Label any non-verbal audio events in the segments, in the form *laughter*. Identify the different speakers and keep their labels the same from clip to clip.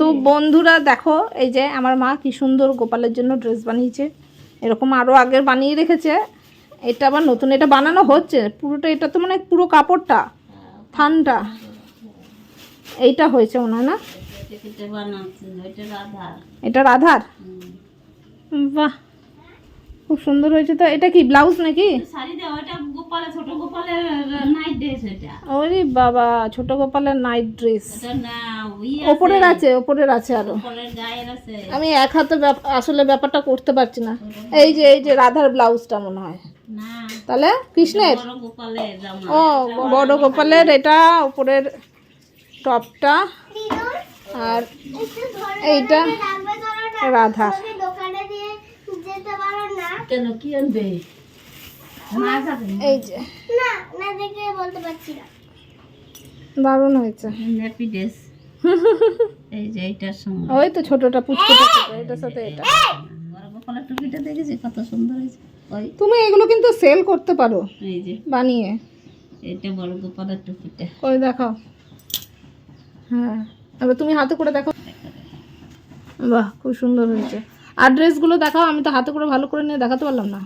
Speaker 1: তো বন্ধুরা দেখো এই যে আমার মা কি সুন্দর গোপালের জন্য ড্রেস বানিয়েছে। এরকম আরও আগের বানিয়ে রেখেছে। এটা আবার নতুন এটা বানানো হচ্ছে। পুরোটা এটা তো মানে পুরো কাপড়টা থানটা। এইটা হয়েছে মনে হয় না?
Speaker 2: এটা
Speaker 1: রাধার। বাহ! খুব সুন্দর হয়েছে তো এটা কি ব্লাউজ নাকি
Speaker 2: ছোট গোপালের নাইট ড্রেস
Speaker 1: ওরে বাবা ছোট গোপালের নাইট ড্রেস ওপরের আছে ওপরের আছে আরও
Speaker 2: গোপালের গায়ের আছে
Speaker 1: আমি এক হাতে ব্যাপ- আসলে ব্যাপারটা করতে পারছি না এই যে এই যে রাধার ব্লাউজটা মনে হয় তাহলে কৃষ্ণের
Speaker 2: বড় গোপালের জামা
Speaker 1: ও বড় গোপালের এটা উপরের টপটা আর এইটা রাধা
Speaker 3: দোকানে দিয়ে যেতে পারো না
Speaker 2: কেন কি আনবে? না
Speaker 1: এই যে।
Speaker 3: না না দেখে বলতে পারছি না।
Speaker 1: দারুণ হয়েছে।
Speaker 2: হ্যাপি এই যে এইটার সঙ্গে।
Speaker 1: ওই তো ছোটটা পুচকুটা এটার সাথে এটা।
Speaker 2: বড় টুপিটা দেখেছি কত সুন্দর হয়েছে। ওই
Speaker 1: তুমি এগুলো কিন্তু সেল করতে পারো।
Speaker 2: এই যে।
Speaker 1: বানিয়ে।
Speaker 2: এটা বড় গোপালের টুপিটা।
Speaker 1: করে দেখাও। হ্যাঁ। এবার তুমি হাতে করে দেখো। বাহ খুব সুন্দর হয়েছে। আর ড্রেসগুলো দেখাও আমি তো হাতে করে ভালো করে নিয়ে দেখাতে পারলাম না।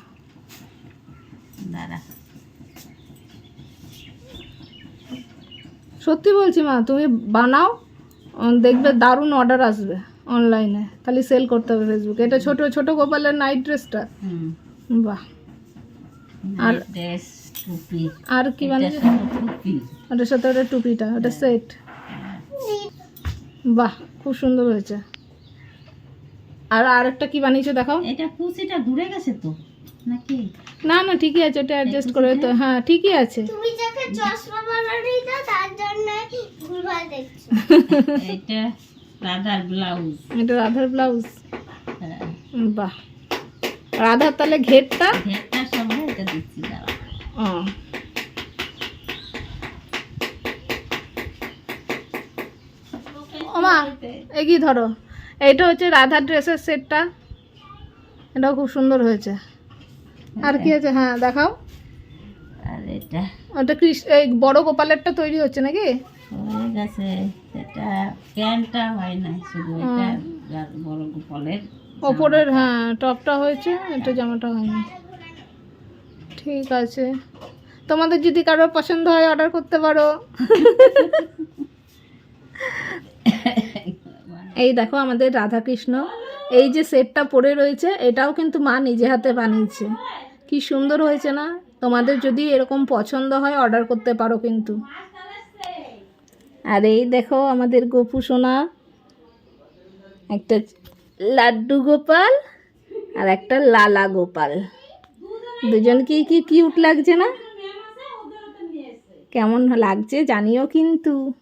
Speaker 1: সত্যি বলছি মা তুমি বানাও দেখবে দারুণ অর্ডার আসবে অনলাইনে খালি সেল করতে হবে ফেসবুকে এটা ছোট ছোট গোপালের নাইট ড্রেসটা বাহ।
Speaker 2: আর
Speaker 1: আর কি বানিয়েছে? ওটার সাথে ওটা টুপিটা ওটা সেট বাহ খুব সুন্দর হয়েছে। আর আরেকটা কি বানিয়েছো দেখাও?
Speaker 2: এটা কুচিটা ঘুরে গেছে তো নাকি?
Speaker 1: না না ঠিকই আছে ওটা অ্যাডজাস্ট করে তো হ্যাঁ ঠিকই আছে।
Speaker 3: তুমি যাকে চশমা বানানি তো তার জন্য ভুলভাল দেখছ।
Speaker 2: এটা রাধার ব্লাউজ
Speaker 1: এটা রাধার ব্লাউজ
Speaker 2: হ্যাঁ।
Speaker 1: বাহ। রাধার তাহলে ঘেরটা?
Speaker 2: ঘেরটার সঙ্গে এটা দিচ্ছি দাঁড়া।
Speaker 1: ও। ওমা এগিয়ে ধরো। এইটা হচ্ছে রাধার ড্রেসের সেটটা। এটাও খুব সুন্দর হয়েছে। আর কি আছে? হ্যাঁ দেখাও।
Speaker 2: আর এটা
Speaker 1: ওটা কৃষ্ণ এই বড় গোপালেরটা তৈরি হচ্ছে নাকি?
Speaker 2: হয়ে গেছে। এটা প্যান্টটা হয় না শুধু এটা বড় গোপালের
Speaker 1: ওপরের হ্যাঁ টপটা হয়েছে এটা জামাটা হয়নি। ঠিক আছে। তোমাদের যদি কারোর পছন্দ হয় অর্ডার করতে পারো। *laughs* এই দেখো আমাদের রাধা কৃষ্ণ এই যে সেটটা পরে রয়েছে, এটাও কিন্তু মা নিজে হাতে বানিয়েছে। কি সুন্দর হয়েছে না? তোমাদের যদি এরকম পছন্দ হয় অর্ডার করতে পারো কিন্তু। আর এই দেখো আমাদের গোপু সোনা। একটা লাড্ডু গোপাল আর একটা লালা গোপাল। দুজনকেই কি কিউট লাগছে না? কেমন লাগছে জানিও কিন্তু।